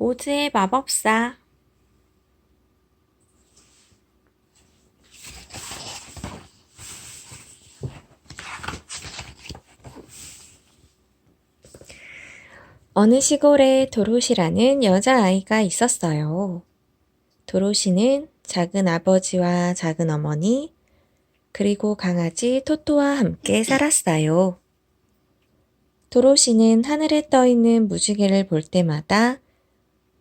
오즈의 마법사 어느 시골에 도로시라는 여자아이가 있었어요. 도로시는 작은 아버지와 작은 어머니, 그리고 강아지 토토와 함께 살았어요. 도로시는 하늘에 떠 있는 무지개를 볼 때마다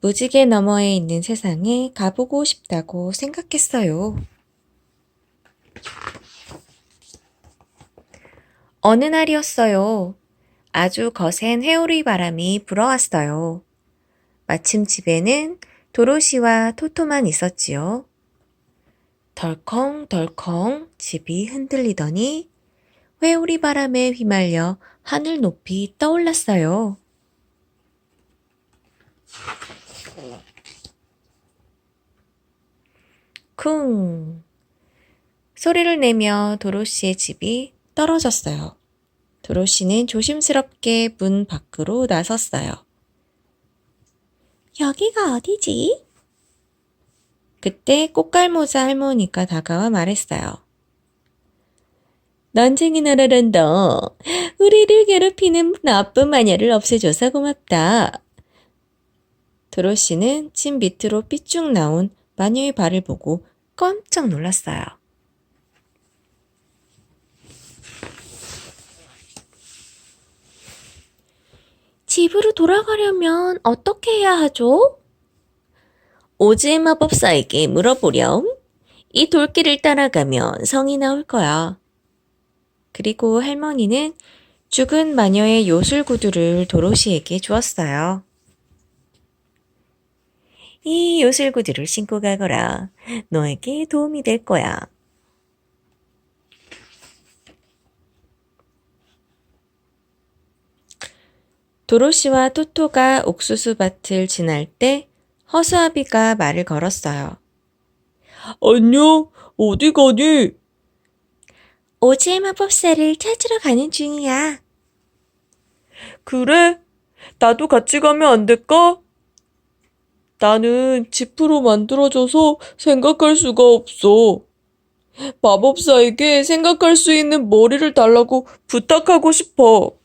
무지개 너머에 있는 세상에 가보고 싶다고 생각했어요. 어느 날이었어요. 아주 거센 회오리 바람이 불어왔어요. 마침 집에는 도로시와 토토만 있었지요. 덜컹덜컹 집이 흔들리더니 회오리 바람에 휘말려 하늘 높이 떠올랐어요. 쿵! 소리를 내며 도로시의 집이 떨어졌어요. 도로시는 조심스럽게 문 밖으로 나섰어요. 여기가 어디지? 그때 꽃갈모자 할머니가 다가와 말했어요. 난쟁이 나라란다. 우리를 괴롭히는 나쁜 마녀를 없애줘서 고맙다. 도로시는 집 밑으로 삐쭉 나온 마녀의 발을 보고 깜짝 놀랐어요. 집으로 돌아가려면 어떻게 해야 하죠? 오즈의 마법사에게 물어보렴. 이 돌길을 따라가면 성이 나올 거야. 그리고 할머니는 죽은 마녀의 요술 구두를 도로시에게 주었어요. 이 요술 구두를 신고 가거라. 너에게 도움이 될 거야. 도로시와 토토가 옥수수 밭을 지날 때 허수아비가 말을 걸었어요. 안녕, 어디 가니? 오지의 마법사를 찾으러 가는 중이야. 그래? 나도 같이 가면 안 될까? 나는 지프로 만들어져서 생각할 수가 없어. 마법사에게 생각할 수 있는 머리를 달라고 부탁하고 싶어.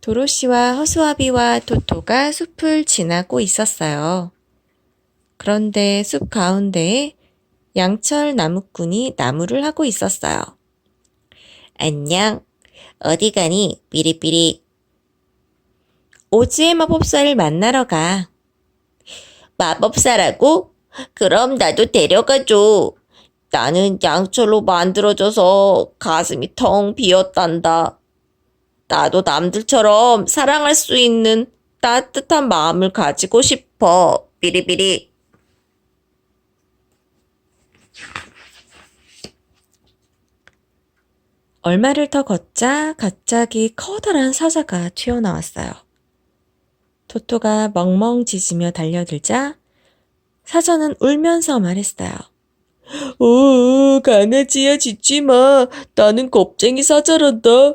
도로시와 허수아비와 토토가 숲을 지나고 있었어요. 그런데 숲 가운데에 양철 나무꾼이 나무를 하고 있었어요. 안녕. 어디 가니? 삐리삐리. 오즈의 마법사를 만나러 가. 마법사라고? 그럼 나도 데려가줘. 나는 양철로 만들어져서 가슴이 텅 비었단다. 나도 남들처럼 사랑할 수 있는 따뜻한 마음을 가지고 싶어. 삐리삐리. 얼마를 더 걷자 갑자기 커다란 사자가 튀어나왔어요. 토토가 멍멍 짖으며 달려들자 사자는 울면서 말했어요. 어, 강아지야, 짖지 마. 나는 겁쟁이 사자란다.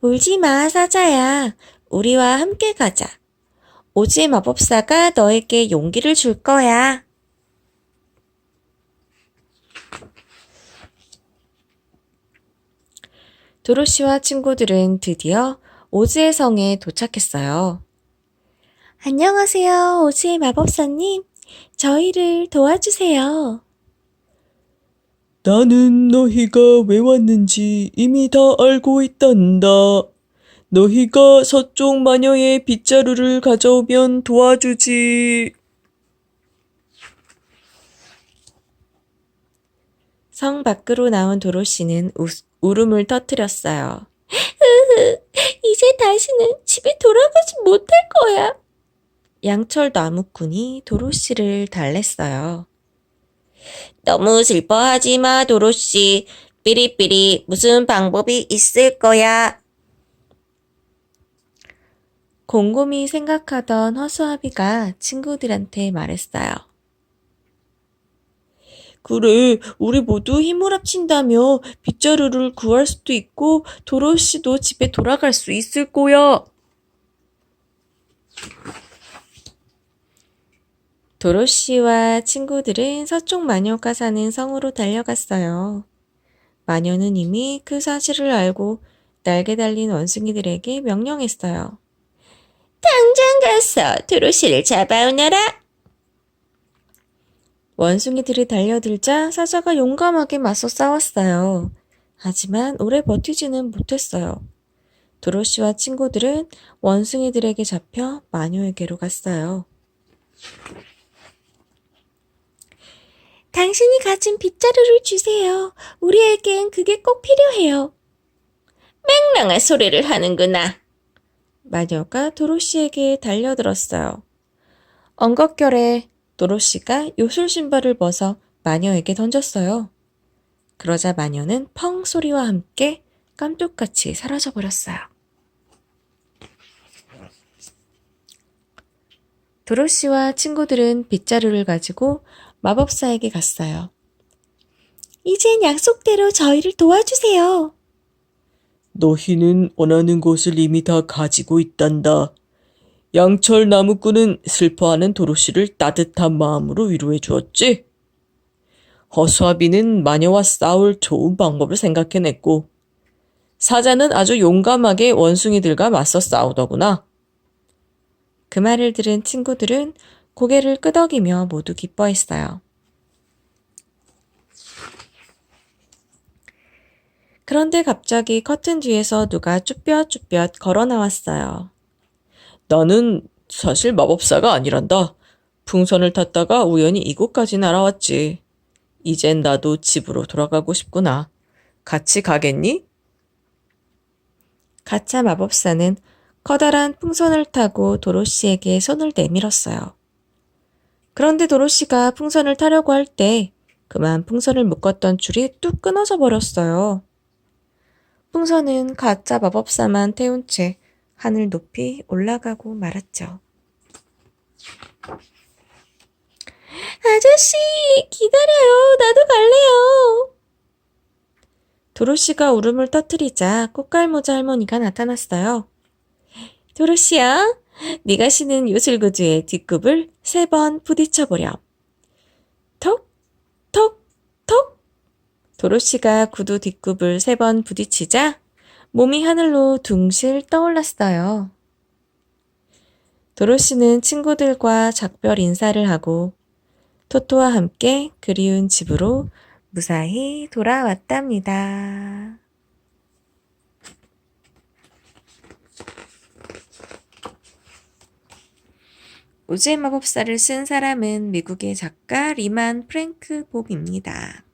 울지 마, 사자야. 우리와 함께 가자. 오지의 마법사가 너에게 용기를 줄 거야. 도로시와 친구들은 드디어 오즈의 성에 도착했어요. 안녕하세요, 오즈의 마법사님. 저희를 도와주세요. 나는 너희가 왜 왔는지 이미 다 알고 있단다. 너희가 서쪽 마녀의 빗자루를 가져오면 도와주지. 성 밖으로 나온 도로시는 우, 울음을 터뜨렸어요. 이제 다시는 집에 돌아가지 못할 거야. 양철 나무꾼이 도로시를 달랬어요. 너무 슬퍼하지 마, 도로시. 삐리삐리 무슨 방법이 있을 거야. 곰곰이 생각하던 허수아비가 친구들한테 말했어요. 그래, 우리 모두 힘을 합친다며 빗자루를 구할 수도 있고 도로시도 집에 돌아갈 수 있을 거야. 도로시와 친구들은 서쪽 마녀가 사는 성으로 달려갔어요. 마녀는 이미 그 사실을 알고 날개 달린 원숭이들에게 명령했어요. 당장 가서 도로시를 잡아오너라! 원숭이들이 달려들자 사자가 용감하게 맞서 싸웠어요. 하지만 오래 버티지는 못했어요. 도로시와 친구들은 원숭이들에게 잡혀 마녀에게로 갔어요. 당신이 가진 빗자루를 주세요. 우리에겐 그게 꼭 필요해요. 맹랑한 소리를 하는구나. 마녀가 도로시에게 달려들었어요. 엉겁결에 도로시가 요술 신발을 벗어 마녀에게 던졌어요. 그러자 마녀는 펑 소리와 함께 깜뚝같이 사라져버렸어요. 도로시와 친구들은 빗자루를 가지고 마법사에게 갔어요. 이젠 약속대로 저희를 도와주세요. 너희는 원하는 것을 이미 다 가지고 있단다. 양철 나무꾼은 슬퍼하는 도로시를 따뜻한 마음으로 위로해 주었지. 허수아비는 마녀와 싸울 좋은 방법을 생각해냈고, 사자는 아주 용감하게 원숭이들과 맞서 싸우더구나. 그 말을 들은 친구들은 고개를 끄덕이며 모두 기뻐했어요. 그런데 갑자기 커튼 뒤에서 누가 쭈뼛쭈뼛 걸어 나왔어요. 나는 사실 마법사가 아니란다. 풍선을 탔다가 우연히 이곳까지 날아왔지. 이젠 나도 집으로 돌아가고 싶구나. 같이 가겠니? 가짜 마법사는 커다란 풍선을 타고 도로시에게 손을 내밀었어요. 그런데 도로시가 풍선을 타려고 할 때 그만 풍선을 묶었던 줄이 뚝 끊어져 버렸어요. 풍선은 가짜 마법사만 태운 채 하늘 높이 올라가고 말았죠. 아저씨, 기다려요. 나도 갈래요. 도로시가 울음을 터뜨리자 꽃갈모자 할머니가 나타났어요. 도로시야, 네가 신은 요술구두의 뒷굽을 세 번 부딪혀보렴. 톡, 톡, 톡. 도로시가 구두 뒷굽을 세 번 부딪히자 몸이 하늘로 둥실 떠올랐어요. 도로시는 친구들과 작별 인사를 하고 토토와 함께 그리운 집으로 무사히 돌아왔답니다. 우주의 마법사를 쓴 사람은 미국의 작가 리만 프랭크 봅입니다.